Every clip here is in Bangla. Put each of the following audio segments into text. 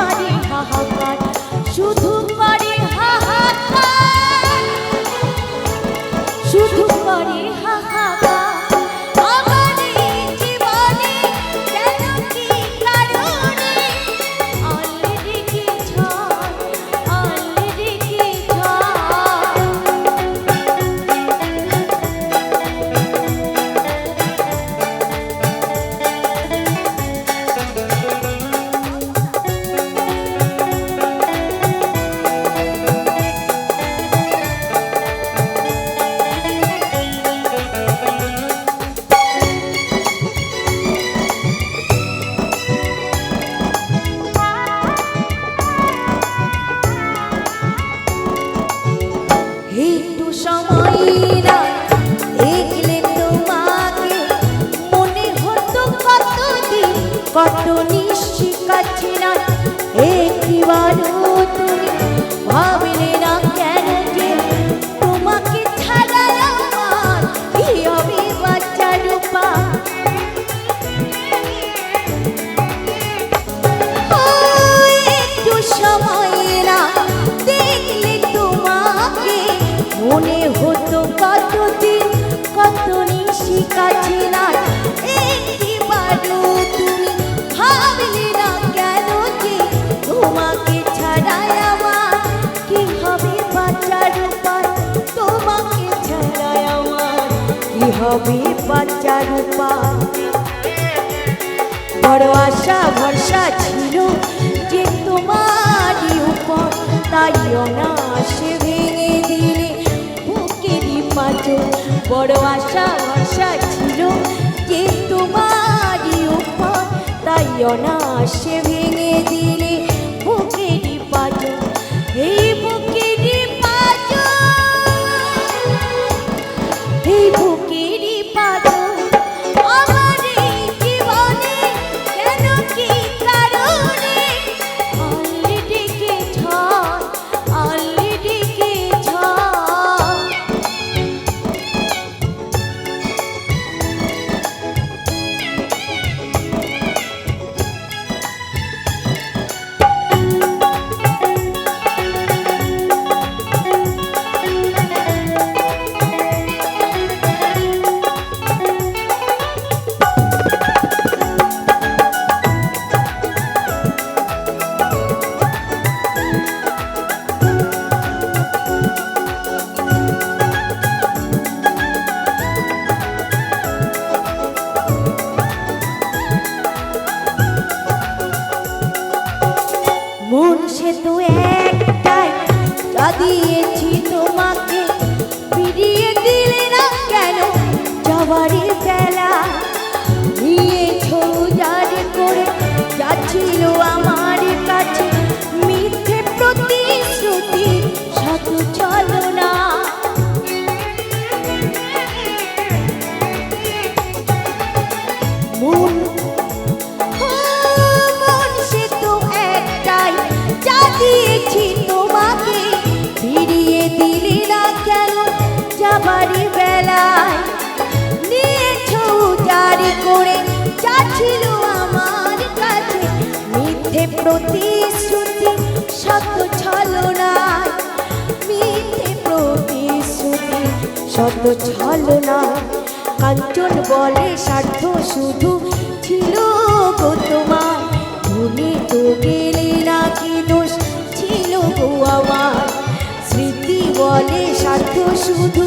পারি হাহাকার শুধু পারি হাহাকার। শুধু পারি হাহাকার। কত রবি বাচ্চা রূপা। বড় আশা, ভরসা ছিল যে তোমারই উপর। তাই অনাশে ভেঙে দিলে বুকেরই পাচো। বড় আশা, ভরসা ছিল যে তোমারই উপর। তাই অনাশে ভেঙে দিলে দিয়েছি তোমাকে। ফিরিয়ে দিলে না কেন? যাবারই বেলা নিয়েছো করে। যাচ্ছিল আমার কাছে মিথ্যে প্রতিশ্রুতি সাধু চলো না। মন প্রতিশ্রুতি, সত্য ছলনায়, মিথ্যে প্রতিশ্রুতি, সত্য ছলনায়। কাঞ্চন বলে স্বার্থ শুধু ছিল গো তোমার তুমি তো গেলে না কি দোষ ছিল গো আমার। স্মৃতি বলে স্বার্থ শুধু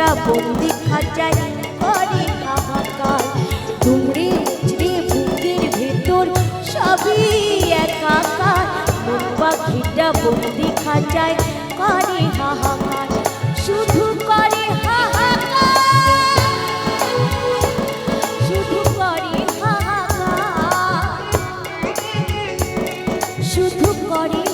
তোরা বন্দি খাঁচাই করে হাহাকার। দুমড়ে উচড়ে বুকের ভেতর সবই একাকার। মন পাখিটা বন্দি খাঁচাই করে হাহাকার। শুধু করে শুধু করে